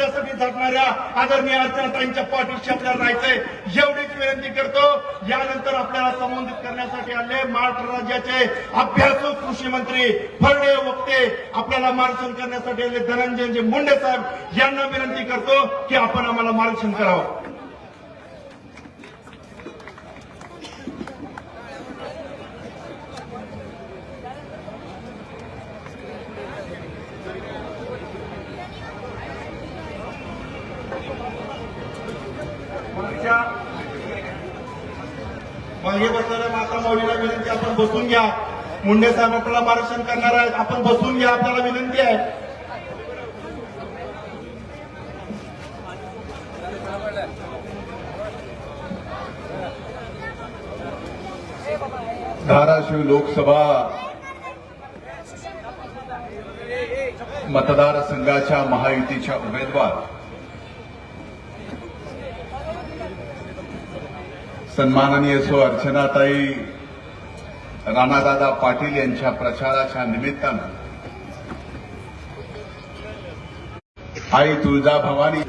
आपल्यासाठी झटणाऱ्या आदरणीय अर्चनाताईंच्या पाठीशी आपल्याला राहायचंय. एवढीच विनंती करतो. यानंतर आपल्याला संबोधित करण्यासाठी आले महाराष्ट्र राज्याचे अभ्यासू कृषी मंत्री फरडे वक्ते. आपल्याला मार्गदर्शन करण्यासाठी आले धनंजयजी मुंडे साहेब. यांना विनंती करतो की आपण आम्हाला मार्गदर्शन करावं मागच्या मागे बसलेल्या माता माऊलीला विनंती आपण बसून घ्या. मुंडे साहेब आपल्याला मार्गदर्शन करणार आहेत. आपण बसून घ्या आपल्याला विनंती आहे. धाराशिव लोकसभा मतदारसंघाच्या महायुतीच्या उमेदवार. सन्माननीय सो अर्चनाताई राणादादा पाटील यांच्या प्रचाराच्या निमित्तानं. आई तुळजाभवानी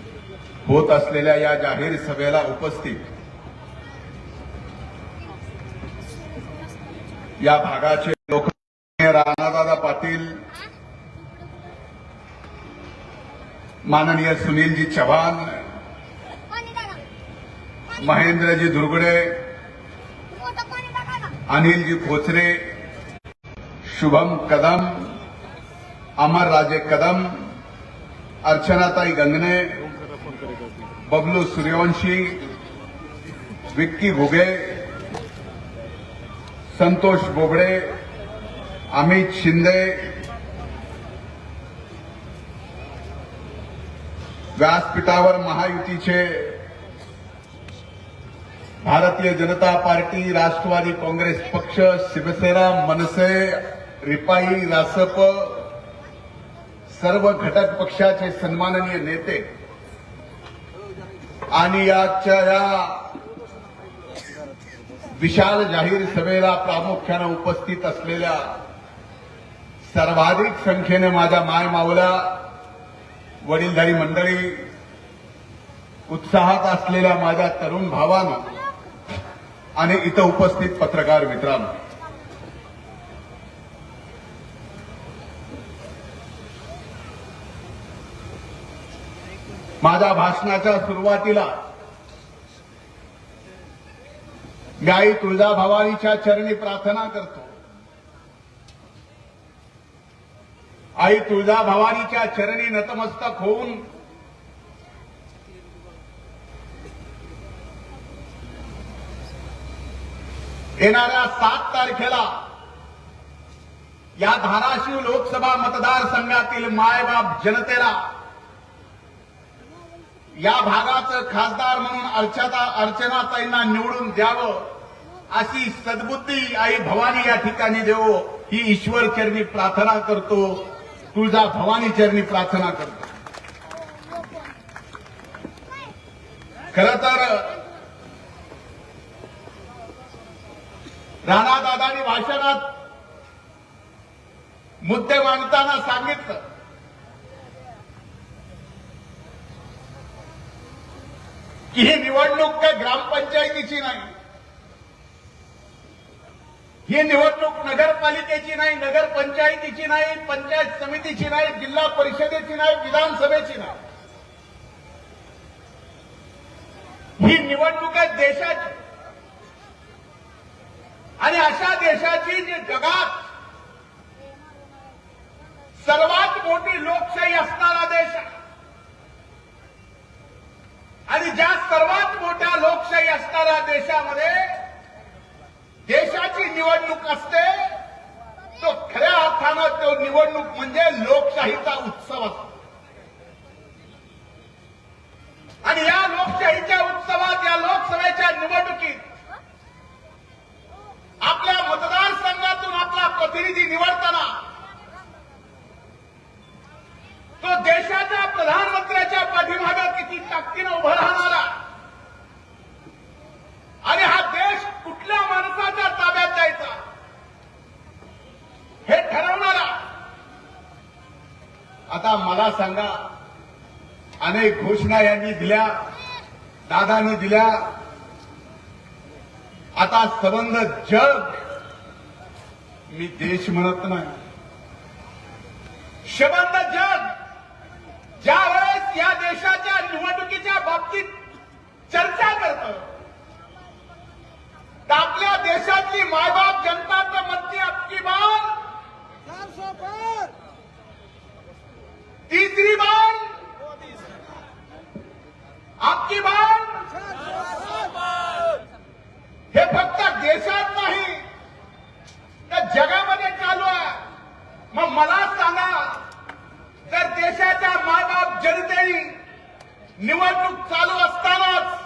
होत असलेल्या या जाहीर सभेला उपस्थित या भागाचे लोक राणादादा पाटील माननीय सुनीलजी चव्हाण महेंद्रजी दुर्गुडे अनिलजी खोचरे शुभम कदम अमरराजे कदम अर्चनाताई गंगणे बबलू सूर्यवंशी विक्की घुगे संतोष बोबडे अमित शिंदे व्यासपीठावर महायुतीचे भारतीय जनता पार्टी राष्ट्रवादी काँग्रेस पक्ष शिवसेना मनसे रिपाई रासप सर्व घटक पक्षाचे सन्माननीय नेते आणि याच्या या विशाल जाहीर सभेला प्रामुख्यानं उपस्थित असलेल्या सर्वाधिक संख्येने माझ्या माय मावला वडीलधारी मंडळी उत्साहात असलेल्या माझ्या तरुण भावानं आणि इथं उपस्थित पत्रकार मित्रांनो. माझ्या भाषणाच्या सुरुवातीला गाई आई तुळजाभवानीच्या चरणी प्रार्थना करतो. आई तुळजाभवानीच्या चरणी नतमस्तक होऊन येणाऱ्या सात तारखेला या धाराशिव लोकसभा मतदारसंघातील मायबाप जनतेला या भागाचं खासदार म्हणून अर्चना अर्चनाताईंना निवडून द्यावं अशी सद्बुद्धी आई भवानी या ठिकाणी देवो ही ईश्वर चरणी प्रार्थना करतो तुळजा भवानी चरणी प्रार्थना करतो. खर तर राणादादांनी भाषणात मुद्दे मांडताना सांगितलं. की ही निवडणूक काय ग्रामपंचायतीची नाही. ही निवडणूक नगरपालिकेची नाही नगरपंचायतीची नाही पंचायत समितीची नाही जिल्हा परिषदेची नाही विधानसभेची नाही. ही निवडणूक आहे देशाची. आणि अशा देशाची जी जगात सर्वात मोठी लोकशाही असणारा देश आणि ज्या सर्वात मोठ्या लोकशाही असणाऱ्या देशामध्ये देशाची निवडणूक असते तो खऱ्या अर्थानं तो निवडणूक म्हणजे लोकशाहीचा उत्सव असतो. आणि या लोकशाहीच्या उत्सवात या लोकसभेच्या निवडणुकीत आपल्या मतदारसंघातून आपला प्रतिनिधी निवडताना तो देशाच्या प्रधानमंत्र्याच्या पाठीभागात किती ताकदीनं उभं राहणारा. आणि हा देश कुठल्या माणसाच्या ताब्यात जायचा? हे ठरवणारा. आता मला सांगा अनेक घोषणा यांनी दिल्या दादानं दिल्या. आता संबंध जग मी देश म्हणत नाही. संबंध जग ज्या वेळेस या देशाच्या निवडणुकीच्या बाबतीत चर्चा करत तर आपल्या देशातली मायबाप जनता तर म्हणते आपली बाण. तिसरी बाण. आपकी बाण. हे फक्त देशात नाही तर जगामध्ये चालू आहे. मग मला सांगा जर देशाच्या मायबाप जनतेने निवडणूक चालू असतानाच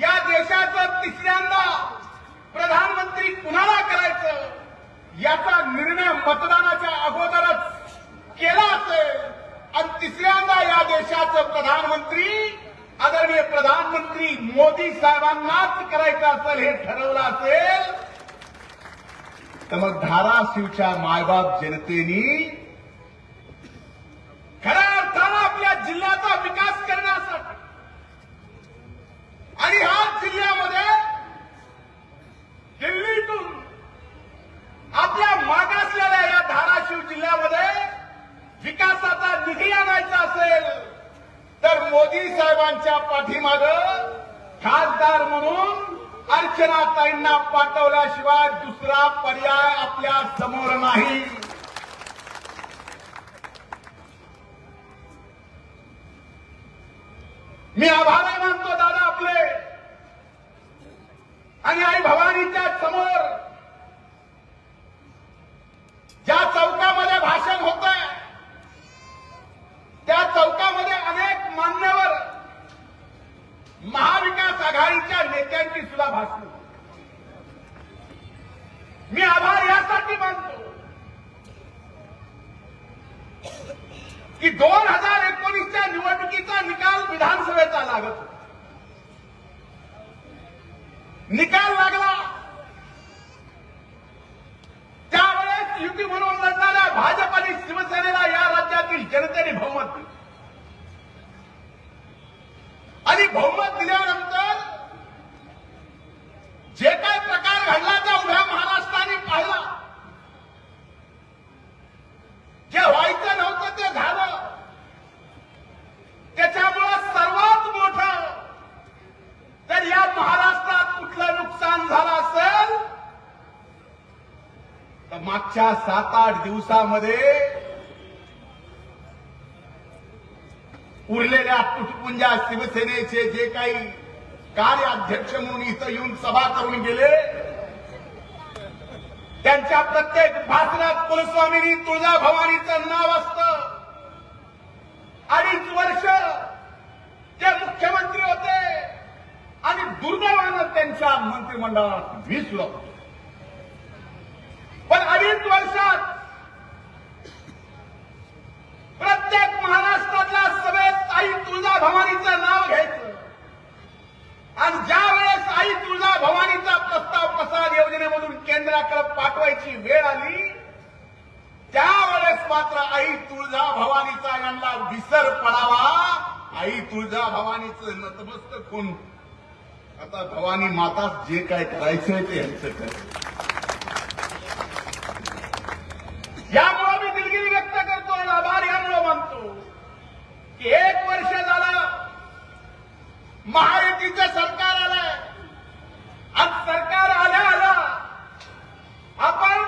या देशाचं तिसऱ्यांदा प्रधानमंत्री कुणाला करायचं? याचा निर्णय मतदानाच्या अगोदरच केला असेल. आणि तिसऱ्यांदा या देशाचं प्रधानमंत्री आदरणीय प्रधानमंत्री मोदी साहेबांनाच करायचं असेल हे ठरवलं असेल. तर मग धाराशिवच्या मायबाप जनतेनी खऱ्या अर्थानं आपल्या जिल्ह्याचा विकास करण्यासाठी. आणि ह्या जिल्ह्यामध्ये दिल्लीतून आपल्या मागासलेल्या या धाराशिव जिल्ह्यामध्ये विकासाचा निधी आणायचा असेल तर मोदी साहेबांच्या पाठीमाग खासदार म्हणून अर्चनाताईंना पाठवल्याशिवाय दुसरा पर्याय आपल्यासमोर नाही. मी आभार मानतो दादा आपले. आणि आई भवानीच्या समोर ज्या चौकामध्ये भाषण होत आहे त्या चौकामध्ये अनेक मान्यवर महाविकास आघाडीच्या नेत्यांची सुद्धा भाषण होती. मी आभार यासाठी मानतो की दोन हजार एकोणीसच्या निवडणुकीचा निकाल विधानसभेचा लागत होता. निकाल लागला त्यावेळेस युती म्हणून लढणाऱ्या भाजप आणि शिवसेनेला या राज्यातील जनतेने बहुमत दिलं आणि दिल्यानंतर जे काय प्रकार घडला त्या उभ्या महाराष्ट्राने पाहिला. जे व्हायचं नव्हतं ते झालं. त्याच्यामुळं सर्वात मोठं जर या महाराष्ट्रात कुठलं नुकसान झालं असेल तर मागच्या सात आठ दिवसामध्ये तुटपुंजा शिवसेनेचे जे काही कार्याध्यक्ष म्हणून इथं येऊन सभा करून गेले त्यांच्या प्रत्येक भाषणात कुलस्वामीनी तुळजाभवानीचं नाव असतं. अडीच वर्ष ते मुख्यमंत्री होते आणि दुर्दैवानं त्यांच्या मंत्रिमंडळात वीस लोक होते. पण अडीच वर्षात प्रत्येक महाराष्ट्रातल्या सभेत आई तुळजाभवानीचं नाव घ्यायचं आणि ज्या वेळेस आई तुळजा भवानीचा प्रस्ताव प्रसाद योजनेमधून केंद्राकडे पाठवायची वेळ आली त्यावेळेस मात्र आई तुळजा भवानीचा यांना विसर पडावा आई तुळजा भवानीचं नतमस्तक होऊन आता भवानी माता जे काय करायचंय ते यांचं कर. यामुळे मी दिलगिरी व्यक्त करतो आणि आभार यामुळे मानतो की एक वर्ष झालं महायुतीचं सरकार आलंय आज सरकार आल्या आल्या आपण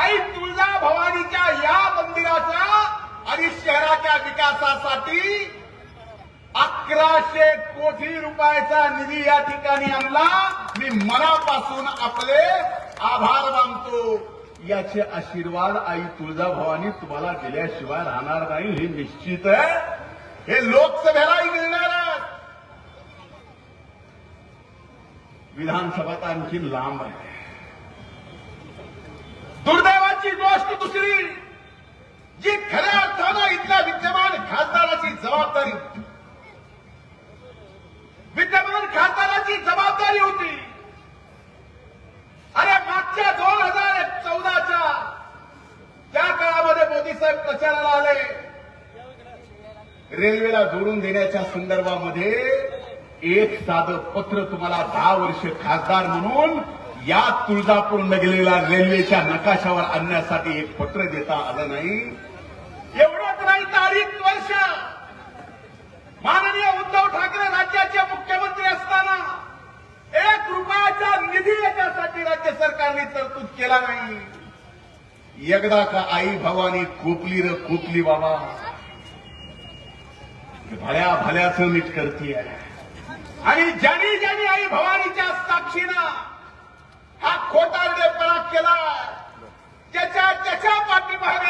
आई तुळजा भवानीच्या या मंदिराच्या आणि शहराच्या विकासासाठी अकराशे कोटी रुपयाचा निधी या ठिकाणी आणला. मी मनापासून आपले आभार मानतो. याचे आशीर्वाद आई तुळजाभवानी तुम्हाला दिल्याशिवाय राहणार नाही हे निश्चित आहे. हे लोकसभेलाही मिळणार विधानसभा तर आणखी लांब आहे. दुर्दैवाची गोष्ट दुसरी जी खऱ्या अर्थानं इथल्या विद्यमान खासदाराची जबाबदारी विद्यमान खासदाराची जबाबदारी होती. अरे मागच्या दोन हजार चौदाच्या त्या काळामध्ये मोदी साहेब प्रचाराला आले. रेल्वेला जोडून देण्याच्या संदर्भामध्ये एक साधं पत्र तुम्हाला दहा वर्ष खासदार म्हणून या तुळजापूर नगरीला रेल्वेच्या नकाशावर आणण्यासाठी एक पत्र देता आलं नाही. एवढंच नाही तारीख वर्ष. माननीय उद्धव ठाकरे राज्याचे मुख्यमंत्री असताना एक रुपयाचा निधी याच्यासाठी राज्य सरकारने तरतूद केला नाही. एकदा का आई भावानी खोपली र खोपली बाबा. भल्या भल्याचं नीट करतीय. आणि ज्यानी ज्यानी आई भवानीच्या साक्षीनं हा खोटा पराग केला त्याच्या त्याच्या पाठीमाग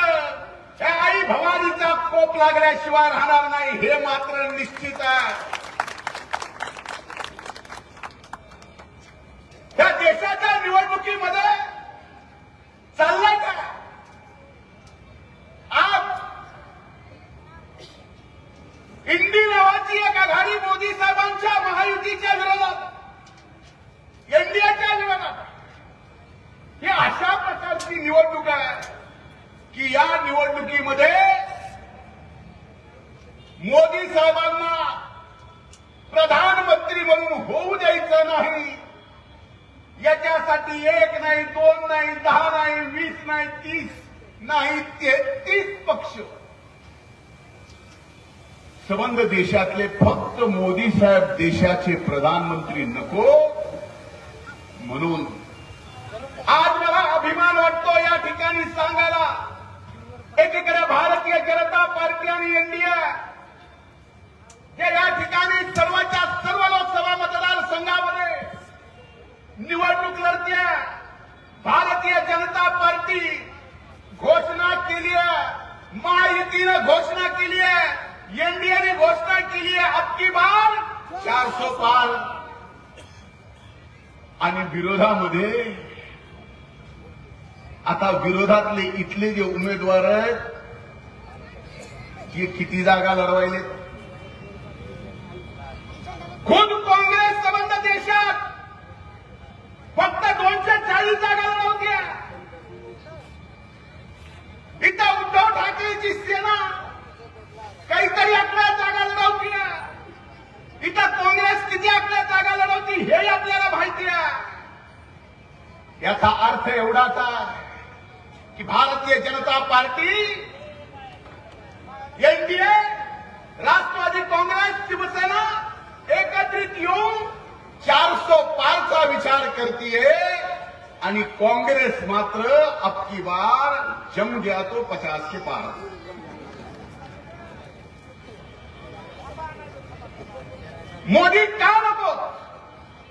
आई भवानीचा कोप लागल्याशिवाय राहणार नाही हे मात्र निश्चित आहे. या देशाच्या निवडणुकीमध्ये चाललंय का आज इंडी नावाची एक आघाडी मोदी साहेबांच्या महायुतीच्या विरोधात एनडीएच्या विरोधात ही अशा प्रकारची निवडणूक आहे की या निवडणुकीमध्ये मोदी साहेबांना प्रधानमंत्री म्हणून होऊ द्यायचं नाही याच्यासाठी एक नाही दोन नाही दहा नाही वीस नाही तीस नाही तेहतीस पक्ष संबंध देशातले फक्त मोदी साहेब देशाचे प्रधानमंत्री नको म्हणून आज मला अभिमान वाटतो या ठिकाणी सांगायला. एकीकडे भारतीय जनता पार्टी आणि एनडीए हे या ठिकाणी सर्वांच्या सर्व लोकसभा मतदारसंघामध्ये निवडणूक लढते भारतीय जनता पार्टी घोषणा केली आहे महायुतीने घोषणा केली आहे एनडीए ने घोषणा के लिए अब की बार चार सौ पार। आणि विरोधामध्ये आता विरोधातले इथले जे उमेदवार आहेत हे किती जागा लढवायले खुद काँग्रेस संबंध देशात फक्त दोनशे चाळीस जागा लढवत्या इथं उद्धव ठाकरेची सेना काहीतरी आपल्या जागा लढवतीय इथं काँग्रेस किती आपल्या जागा लढवती हे आपल्याला माहिती आहे याचा अर्थ एवढाच आहे की भारतीय जनता पार्टी एनडीए राष्ट्रवादी काँग्रेस शिवसेना एकत्रित येऊन चारसो पारचा विचार करतीये आणि काँग्रेस मात्र अबकी बार जम गया तो पचास के पार. मोदी का नको?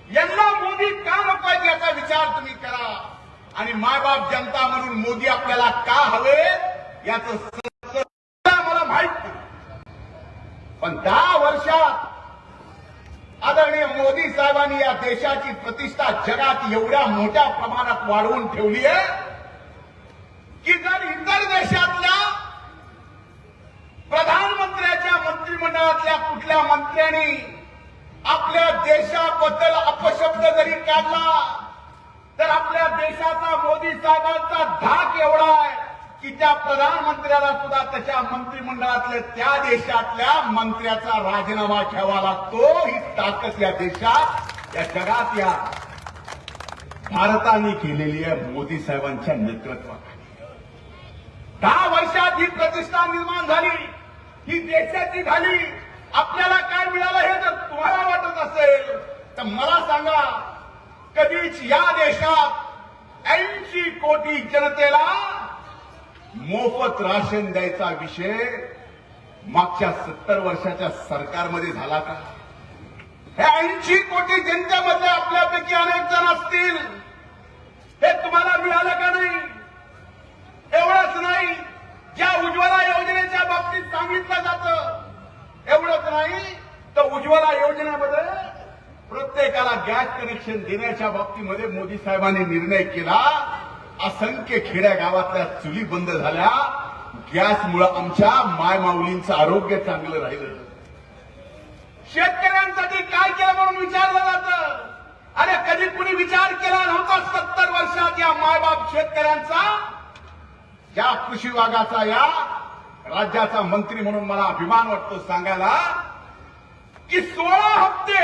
यांना मोदी का नको आहेत याचा विचार तुम्ही करा. आणि मायबाप जनता म्हणून मोदी आपल्याला का हवे याचं मला माहीत पण दहा वर्षात आदरणीय मोदी साहेबांनी या देशाची प्रतिष्ठा जगात एवढ्या मोठ्या प्रमाणात वाढवून ठेवली आहे की जर इतर देशातल्या प्रधानमंत्र्याच्या मंत्रिमंडळातल्या कुठल्या मंत्र्यांनी आपल्या देशाबद्दल अपशब्द जरी काढला तर आपल्या देशाचा मोदी साहेबांचा धाक एवढा आहे की त्या प्रधानमंत्र्याला सुद्धा त्याच्या मंत्रिमंडळातल्या त्या देशातल्या मंत्र्याचा राजीनामा घ्यावा लागतो ही ताकद या देशात या जगात या भारताने केलेली आहे मोदी साहेबांच्या नेतृत्वाखाली. दहा वर्षात ही प्रतिष्ठा निर्माण झाली ही देशाची झाली. आपल्याला काय मिळालं हे जर तुम्हाला वाटत असेल तर मला सांगा कधीच या देशात ऐंशी कोटी जनतेला मोफत राशन द्यायचा विषय मागच्या सत्तर वर्षाच्या सरकारमध्ये झाला का? हे ऐंशी कोटी जनतेमध्ये आपल्यापैकी अनेक जण असतील. हे तुम्हाला मिळालं का नाही? एवढंच नाही. ज्या उज्ज्वला योजनेच्या बाबतीत सांगितलं जातं एवढंच नाही तर उज्ज्वला योजनेमध्ये प्रत्येकाला गॅस कनेक्शन देण्याच्या बाबतीमध्ये मोदी साहेबांनी निर्णय केला. असंख्य खेड्या गावातल्या चुली बंद झाल्या. गॅसमुळं आमच्या मायमाऊलींचं आरोग्य चांगलं राहिलं. शेतकऱ्यांसाठी काय केलं म्हणून विचारलं जातं अरे कधी कुणी विचार केला नव्हता सत्तर वर्षात या मायबाप शेतकऱ्यांचा? या कृषी विभागाचा या राज्याचा मंत्री म्हणून मला अभिमान वाटतो सांगायला की सोळा हप्ते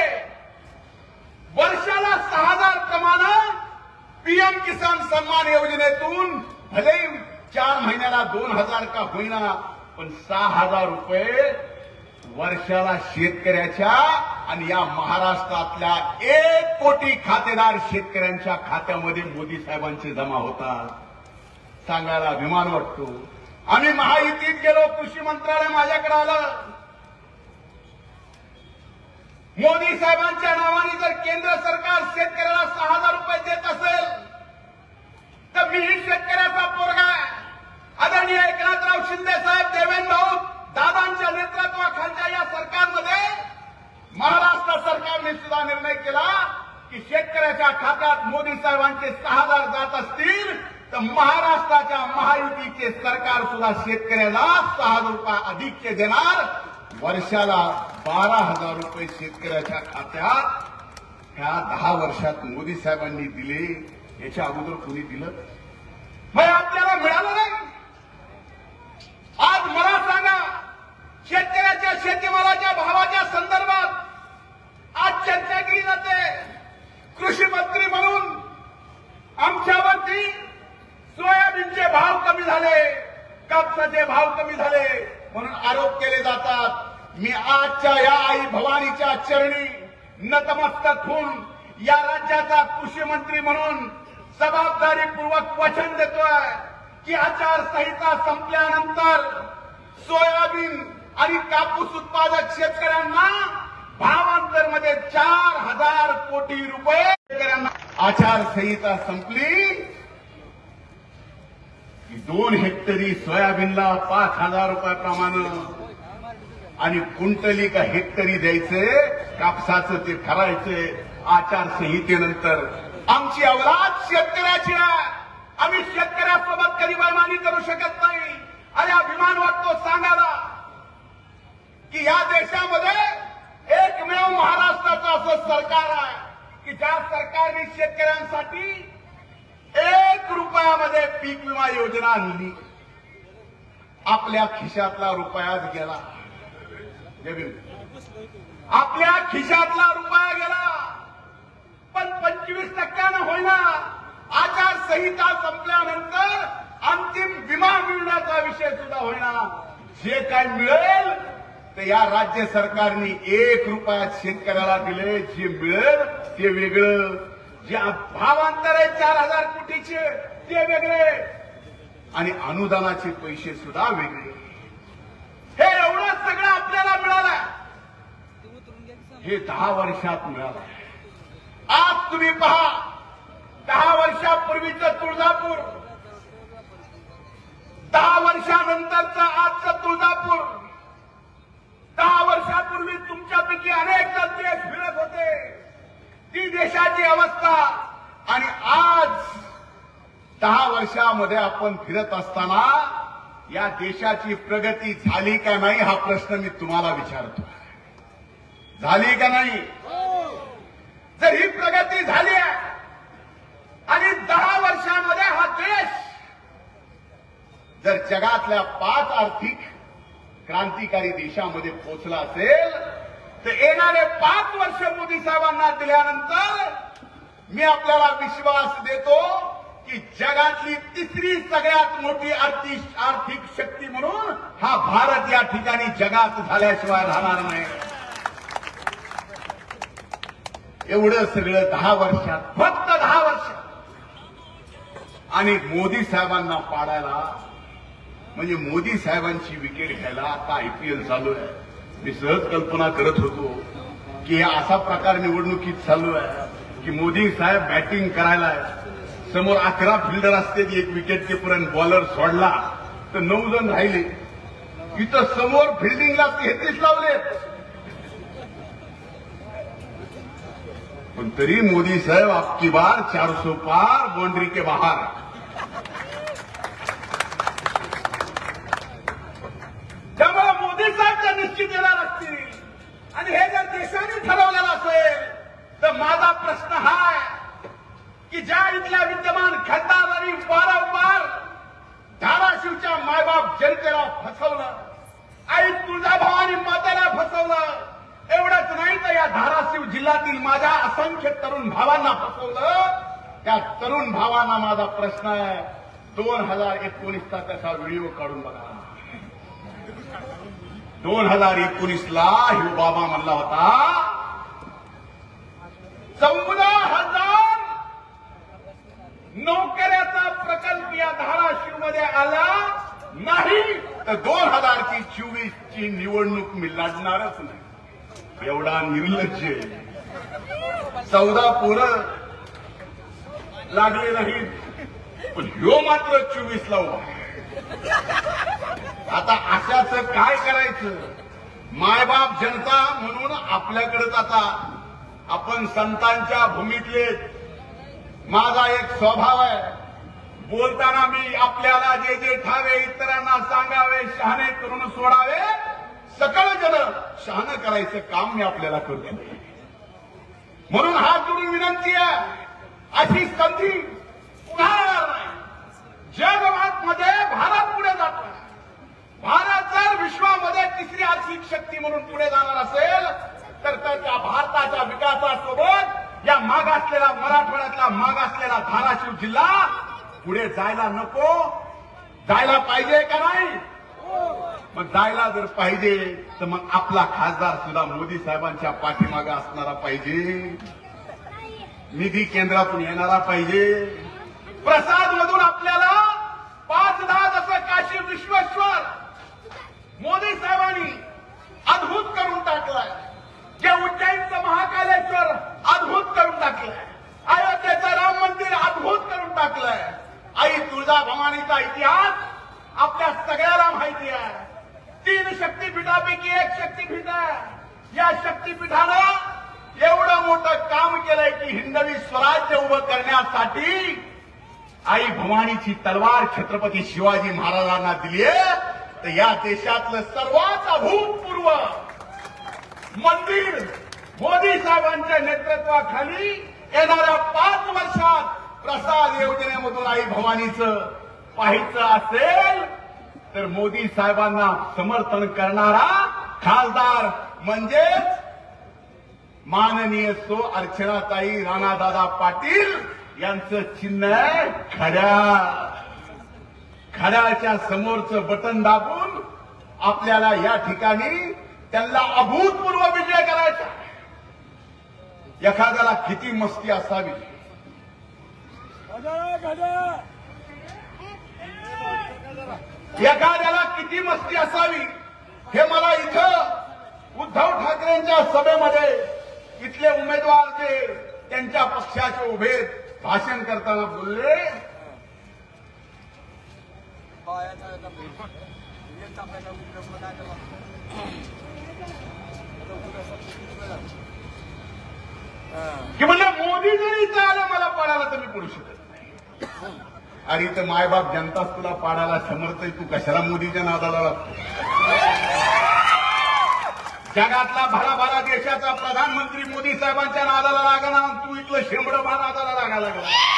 वर्षाला सहा हजार प्रमाणे पीएम किसान सन्मान योजनेतून भले चार महिन्याला दोन हजार का होईना पण सहा हजार रुपये वर्षाला शेतकऱ्याच्या आणि या महाराष्ट्रातल्या एक कोटी खातेदार शेतकऱ्यांच्या खात्यामध्ये मोदी साहेबांचे जमा होतात. सांगायला अभिमान वाटतो. आम्ही महायुतीत गेलो कृषी मंत्रालय माझ्याकडे आलं. मोदी साहेबांच्या नावाने जर केंद्र सरकार शेतकऱ्याला सहा हजार रुपये देत असेल तर मीही शेतकऱ्याचा पोरगा आदरणीय एकनाथराव शिंदे साहेब देवेंद्र भाऊ दादांच्या नेतृत्वाखालच्या या सरकारमध्ये महाराष्ट्र सरकारने सुद्धा निर्णय केला की शेतकऱ्याच्या खात्यात मोदी साहेबांचे सहा हजार जात असतील. तर महाराष्ट्राच्या महायुतीचे सरकार सुद्धा शेतकऱ्याला सहा हजार रुपये अधिकचे देणार. वर्षाला बारा हजार रुपये शेतकऱ्याच्या खात्यात. ह्या दहा वर्षात मोदी साहेबांनी दिले याच्या अगोदर कोणी दिलं? मग आपल्याला मिळालं नाही. आज मला सांगा शेतकऱ्याच्या शेतीमालाच्या भावाच्या संदर्भात आज चर्चा केली जाते. कृषी मंत्री म्हणून आमच्यावरती सोयाबीनचे भाव कमी झाले कापसाचे भाव कमी झाले म्हणून आरोप केले जातात. मी आजच्या या आई भवानीच्या चरणी नतमस्तक होऊन या राज्याचा कृषी मंत्री म्हणून जबाबदारीपूर्वक वचन देतोय की आचारसंहिता संपल्यानंतर सोयाबीन आणि कापूस उत्पादक शेतकऱ्यांना भावांतरमध्ये चार हजार कोटी रुपये शेतकऱ्यांना आचारसंहिता संपली. दोन हेक्टरी सोयाबीनला पाच हजार रुपयाप्रमाणे आणि कुंटली का हेक्टरी द्यायचे कापसाचं ते ठरायचे आचारसंहितेनंतर. आमची अवलाद शेतकऱ्याची आहे आम्ही शेतकऱ्यासोबत कधी बैमानी करू शकत नाही. आणि अभिमान वाटतो सांगायला की या देशामध्ये एकमेव महाराष्ट्राचं असं सरकार आहे की ज्या सरकारने शेतकऱ्यांसाठी एक रुपयामध्ये पीक विमा योजना आणली. आपल्या खिशातला रुपयाच गेला. आपल्या खिशातला रुपया गेला. पण पंचवीस टक्क्यानं होईना. आचारसंहिता संपल्यानंतर अंतिम विमा मिळण्याचा विषय सुद्धा होईना. जे काय मिळेल ते या राज्य सरकारने एक रुपयात शेतकऱ्याला दिले. जे मिळेल ते वेगळं. जे भावांतर आहे चार हजार कोटीचे ते वेगळे. आणि अनुदानाचे पैसे सुद्धा वेगळे. हे एवढं सगळं आपल्याला मिळालं हे दहा वर्षात मिळालं आज तुम्ही पहा दहा वर्षापूर्वीचं तुळजापूर दहा वर्षानंतरचं आजचं तुळजापूर. दहा वर्षापूर्वी तुमच्यापैकी अनेक जण देश फिरत होते. ती देशाची अवस्था. आणि आज दहा वर्षामध्ये आपण फिरत असताना या देशाची प्रगती झाली का नाही हा प्रश्न मी तुम्हाला विचारतो. झाली का नाही? जर ही प्रगती झाली आहे आणि दहा वर्षामध्ये हा देश जर जगातल्या पाच आर्थिक क्रांतिकारी देशामध्ये पोहोचला असेल तर येणारे पाच वर्ष मोदी साहेबांना दिल्यानंतर मी आपल्याला विश्वास देतो की जगातली तिसरी सगळ्यात मोठी आर्थिक आर्थिक शक्ती म्हणून हा भारत या ठिकाणी जगात झाल्याशिवाय राहणार नाही. एवढं सगळं दहा वर्षात फक्त दहा वर्षात आणि मोदी साहेबांना पाडायला म्हणजे मोदी साहेबांची विकेट घ्यायला आता आयपीएल चालू आहे. मी सहज कल्पना करत होतो की असा प्रकार निवडणुकीत चालू आहे की मोदी साहेब बॅटिंग करायला समोर अकरा फिल्डर असते एक विकेट किपर बॉलर सोडला तर नऊ जण राहिले. इथं समोर फिल्डिंगला तेहतीस लावले. पण तरी मोदी साहेब आपकी बार चार पार बाउंड्री के बाहर त्यामुळे मोदी साहेब जर लागतील. आणि हे जर देशाने ठरवलेलं असेल तर माझा प्रश्न हा आहे की ज्या इथल्या विद्यमान खासदार वारंवार धाराशिवच्या मायबाप जनतेला फसवलं आई तुळजाभवानी मातेला फसवलं एवढंच नाही तर या धाराशिव जिल्ह्यातील माझ्या असंख्य तरुण भावांना फसवलं त्या तरुण भावांना माझा प्रश्न आहे. दोन हजार एकोणीसचा त्याचा व्हिडिओ काढून बघा. दोन हजार एकोणीस ला हिव बाबा म्हणला होता चौदा हजार नोकऱ्याचा प्रकल्प या धाराशिवमध्ये आला नाही तर दोन हजारची चोवीस ची निवडणूक मी लढणारच नाही. एवढा निर्लज्ज चौदा पोरं लागले नाहीत पण ह्यो मात्र चोवीस ला उभा आता अशाच काय करायचं? मायबाप जनता म्हणून आपल्याकडेच आता आपण संतांच्या भूमीतले माझा एक स्वभाव आहे. बोलताना मी आपल्याला जे जे ठावे इतरांना सांगावे शहाणे करून सोडावे सकळ जन शहाणं करायचं काम मी आपल्याला करतो. म्हणून हात जोडून विनंती आहे. अशी संधी पुन्हा येणार नाही? जगभरामध्ये भारत पुढे जातो भारत जर विश्वामध्ये तिसरी आर्थिक शक्ती म्हणून पुढे जाणार असेल तर त्या भारताच्या विकासासोबत या मागासलेला मराठवाड्यातला मागासलेला धाराशिव जिल्हा पुढे जायला नको. जायला पाहिजे का नाही? मग जायला जर पाहिजे तर मग आपला खासदार सुद्धा मोदी साहेबांच्या पाठीमागे असणारा पाहिजे. निधी केंद्रातून येणारा पाहिजे. प्रसाद मधून आपल्याला पाच दहा जसं काशी विश्वेश्वर मोदी साहेबांनी अद्भुत करून टाकलाय. जे उज्जैनचं महाकालेश्वर अद्भुत करून टाकलंय. अयोध्येचं राम मंदिर अद्भुत करून टाकलंय. आई तुळजाभवानीचा इतिहास आपल्या सगळ्याला माहिती आहे. तीन शक्तीपीठापैकी एक शक्तीपीठ आहे. या शक्तीपीठानं एवढं मोठं काम केलंय की हिंदवी स्वराज्य उभं करण्यासाठी आई भवानीची तलवार छत्रपती शिवाजी महाराजांना दिली तर या देशातलं सर्वात अभूतपूर्व मंदिर मोदी साहेबांच्या नेतृत्वाखाली येणाऱ्या पाच वर्षात प्रसाद योजनेमधून आई भवानीचं पाहायचं असेल तर मोदी साहेबांना समर्थन करणारा खासदार म्हणजेच माननीय सो अर्चनाताई राणादादा पाटील यांचं चिन्ह आहे घड्याळच्या समोरचं बटन दाबून आपल्याला या ठिकाणी त्यांना अभूतपूर्व विजय करायचा एखाद्याला किती मस्ती असावी? एखाद्याला किती मस्ती असावी? हे मला इथं उद्धव ठाकरेंच्या सभेमध्ये इथले उमेदवार जे त्यांच्या पक्षाचे उभे भाषण करताना बोलले की म्हणजे मोदी जरी इथं मला पाडायला तर मी पडू शकत नाही. आणि इथं मायबाप जनताच तुला पाडायला समर्थ तू कशाला मोदीच्या नादाला लागतो? जगातला भरा भरा देशाचा प्रधानमंत्री मोदी साहेबांच्या नादाला लागला तू इथलं शेंबड भा नादाला लागायला लागला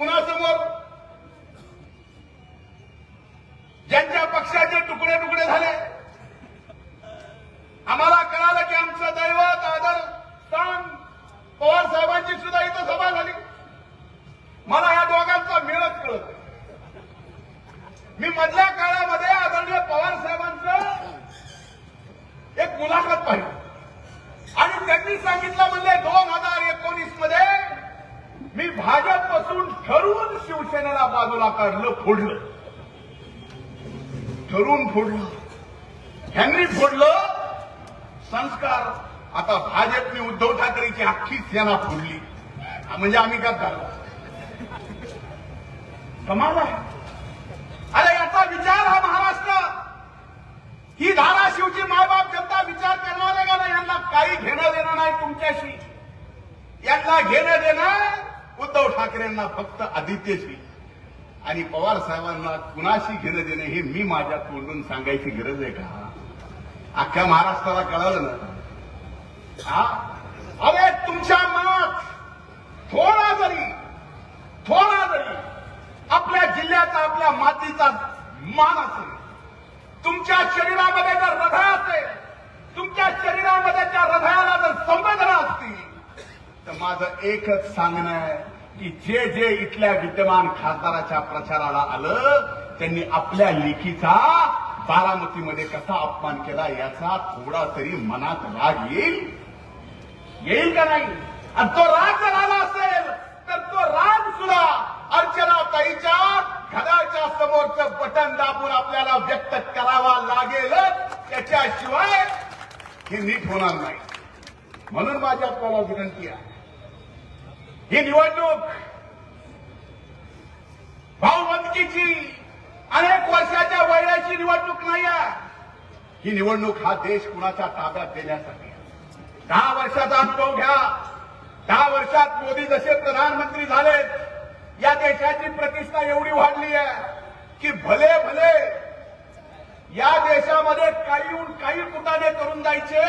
कुणासमोर ज्यांच्या पक्षाचे तुकडे तुकडे झाले आम्हाला कळालं की आमचं दैवत आदर स्थान पवार साहेबांची सुद्धा इथं सभा झाली मला या दोघांचा मेळच कळत मी मधल्या काळामध्ये आदरणीय पवार साहेबांचं एक मुलाखत पाहिली आणि त्यांनी सांगितलं म्हणजे दोन हजार एकोणीसमध्ये मी भाजपपासून ठरवून शिवसेनेला बाजूला काढलं फोडलं ठरवून फोडलं ह्यांनी फोडलं संस्कार. आता भाजपने उद्धव ठाकरेची अख्खी सेना फोडली. म्हणजे आम्ही का झालो? कमाल आहे. अरे याचा विचार हा महाराष्ट्र. ही धाराशिवची मायबाप जनता विचार करणार आहे का नाही? यांना काही घेणं देणं नाही तुमच्याशी. यांना घेणं देणं उद्धव ठाकरेंना फक्त आदित्यशी. आणि पवार साहेबांना कुणाशी घेणं देणं हे मी माझ्या तोंडून सांगायची गरज आहे का? अख्ख्या महाराष्ट्राला कळवलं ना. अरे तुमच्या मनात थोडा जरी थोडा जरी आपल्या जिल्ह्याचा आपल्या मातीचा मान असेल तुमच्या शरीरामध्ये जर हृदय असेल तुमच्या शरीरामध्ये त्या हृदयाला जर संवेदना असतील तर माझं एकच सांगणं आहे की जे जे इथल्या विद्यमान खासदाराच्या प्रचाराला आलं त्यांनी आपल्या लेखीचा बारामतीमध्ये कसा अपमान केला याचा थोडा तरी मनात राग येईल? येईल का नाही? आणि तो राग जर आला असेल तर तो राग सुद्धा अर्चना ताईच्या घराच्या समोरचं बटन दाबून आपल्याला व्यक्त करावा लागेल. त्याच्याशिवाय हे नीट होणार नाही. म्हणून माझी आपल्याला विनंती आहे. ही निवडणूक भाऊबंदकीची अनेक वर्षाच्या वयाची निवडणूक नाही ही निवडणूक हा देश कुणाच्या ताब्यात देण्यासाठी दहा वर्षाचा अनुभव घ्या. दहा वर्षात मोदी जसे प्रधानमंत्री झालेत या देशाची प्रतिष्ठा एवढी वाढली आहे की भले भले या देशामध्ये काही काही कुटाने करून जायचे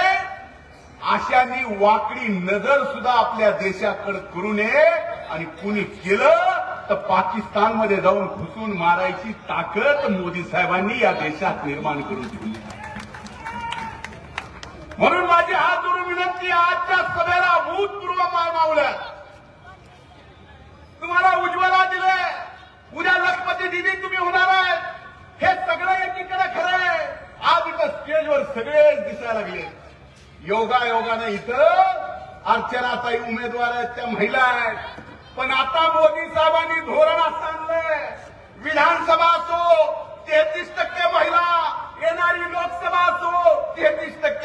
अशांनी वाकडी नजर सुद्धा आपल्या देशाकडे करू नये आणि कुणी केलं तर पाकिस्तानमध्ये जाऊन घुसून मारायची ताकद मोदी साहेबांनी या देशात निर्माण करून ठेवली म्हणून माझी हात जोडून विनंती आजच्या सभेला भूतपूर्व मान मावलं तुम्हाला उज्ज्वला दिले उद्या लखपती दिदी तुम्ही होणार आहे. हे सगळं एकीकडे खरं आहे. आज इथं स्टेजवर सगळेच दिसायला लागले. योगा योगानं इथं अर्चनाताई उमेदवार आहेत त्या महिला आहेत. पण आता मोदी साहेबांनी धोरण असं आणलंय. विधानसभा असो तेहतीस टक्के महिला येणारी लोकसभा असो तेहतीस टक्के